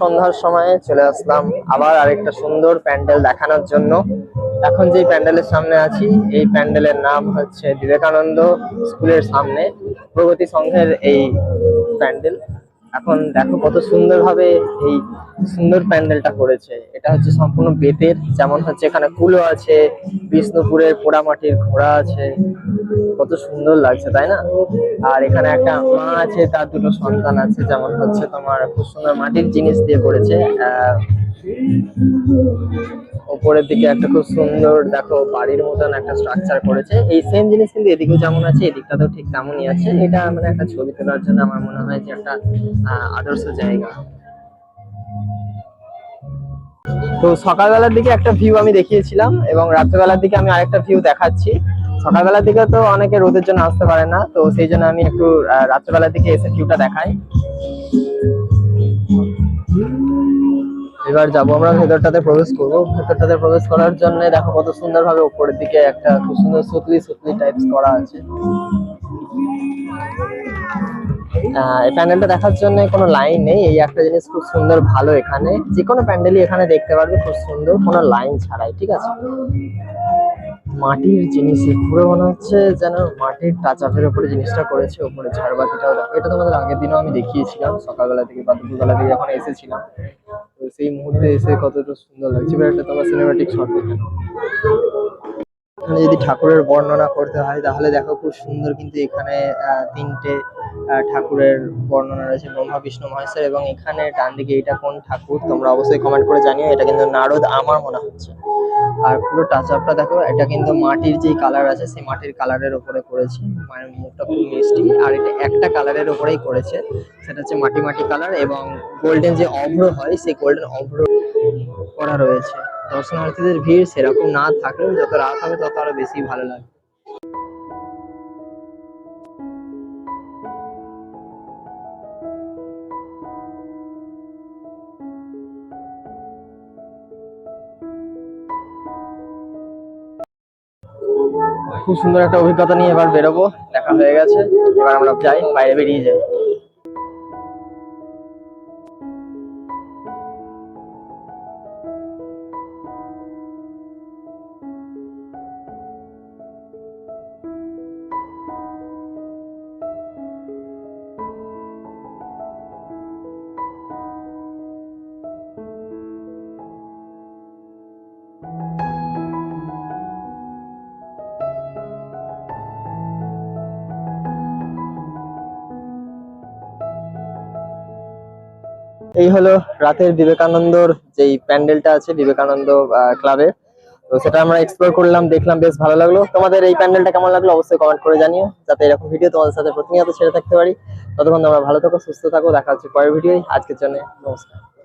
সন্ধ্যার সময়ে চলে আসলাম আবার আরেকটা সুন্দর প্যান্ডেল দেখানোর জন্য। এখন যে প্যান্ডেলের সামনে আছি, এই প্যান্ডেলের নাম হচ্ছে বিবেকানন্দ স্কুলের সামনে। প্রগতি সংঘের এই প্যান্ডেল। এখন দেখো কত সুন্দরভাবে এই সুন্দর প্যান্ডেলটা করেছে। এটা হচ্ছে সম্পূর্ণ বেতের যেমন হচ্ছে এখানে কুলো আছে বিষ্ণুপুরের পোড়ামাটির ঘোড়া আছে। কত সুন্দর লাগছে তাই না? আর এখানে একটা মা আছে তার দুটো সন্তান আছে যেমন হচ্ছে তোমার খুব সুন্দর মাটির জিনিস দিয়ে করেছে। আহ, উপরের দিকে একটা খুব সুন্দর দেখো বাড়ির মতন একটা স্ট্রাকচার করেছে। এই সেম জিনিস কিন্তু এদিকেও যেমন আছে, এদিকটাতেও ঠিক তেমনই আছে। এটা মানে একটা ছবি তোলার জন্য আমার মনে হয় যে একটা আদর্শ জায়গা। তো সকালবেলার দিকে একটা ভিউ আমি দেখিয়েছিলাম এবং রাত্রেবেলার দিকে আমি আরেকটা ভিউ দেখাচ্ছি। সকালবেলার দিকে তো অনেকে রোদের জন্য আসতে পারে না, তো সেই জন্য আমি একটু রাত্রেবেলার দিকে এসে ভিউটা দেখাই। এবার যাব আমরা ভেতরটাতে প্রবেশ করব। ভেতরটাতে প্রবেশ করার জন্য দেখো কত সুন্দর ভাবে উপরের দিকে একটা খুব সুন্দর সুতলি সুতলি টাইপস করা আছে। এই প্যান্ডেলটা দেখার জন্য কোনো লাইন নেই। এই একটা জিনিস খুব সুন্দর, ভালো এখানে। যে কোনো প্যান্ডেলই এখানে দেখতে পারবে, খুব সুন্দর। কোনো লাইন ছাড়াই, ঠিক আছে? মাটির জিনিস পুরো মনে হচ্ছে যেন মাটির টাচ আপের উপরে জিনিসটা করেছে, উপরে ঝাড়বাতিটাও দেখো। এটা তোমাদের আগের দিনও আমি দেখিয়েছিলাম, সকালবেলা থেকে বা দুপুরবেলা থেকে যখন এসেছিলাম। সেই মুহূর্তে এসে কতটা সুন্দর লাগছে। এবার একটা তোমার সিনেমাটিক শট দেখে যদি ঠাকুরের বর্ণনা করতে হয়, তাহলে দেখো খুব সুন্দর কিন্তু এখানে তিনটে ঠাকুরের বর্ণনা রয়েছে, ব্রহ্মা, বিষ্ণু, মহেশ্বর এবং এখানে ডান দিকে এটা কোন ঠাকুর? তোমরা অবশ্যই কমেন্ট করে জানিও, এটা কিন্তু নারদ আমার মনে হচ্ছে। আর পুরো টাচ আপটা দেখো, এটা কিন্তু মাটির যে কালার আছে, সেই মাটির কালারের উপরে করেছে। মায়ের মুখটা খুব মিষ্টি, আর এটা একটা কালারের উপরেই করেছে। সেটা হচ্ছে মাটি মাটি কালার এবং গোল্ডেন যে অভ্র হয়, সেই গোল্ডেন অভ্র করা রয়েছে। দর্শনার্থীদের ভিড় সেরকম না থাকলেও যত রাত হবে, তত আরও বেশি ভালো লাগবে। খুব সুন্দর একটা অভিজ্ঞতা নিয়ে এবার বেরোবো, দেখা হয়ে গেছে, এবার আমরা যাই, বাইরে বেরিয়ে যাই। এই হলো রাতের বিবেকানন্দর যেই প্যান্ডেলটা আছে, বিবেকানন্দ ক্লাবে তো সেটা আমরা এক্সপ্লোর করলাম, দেখলাম, বেশ ভালো লাগল। তোমাদের এই প্যান্ডেলটা কেমন লাগল অবশ্যই কমেন্ট করে জানিও, যাতে এরকম ভিডিও তোমাদের সাথে প্রতিনিয়ত ছেড়ে থাকতে পারি। ততক্ষণ তোমরা ভালো থাকো, সুস্থ থাকো, দেখা হচ্ছে পরের ভিডিও আজকের জন্য নমস্কার।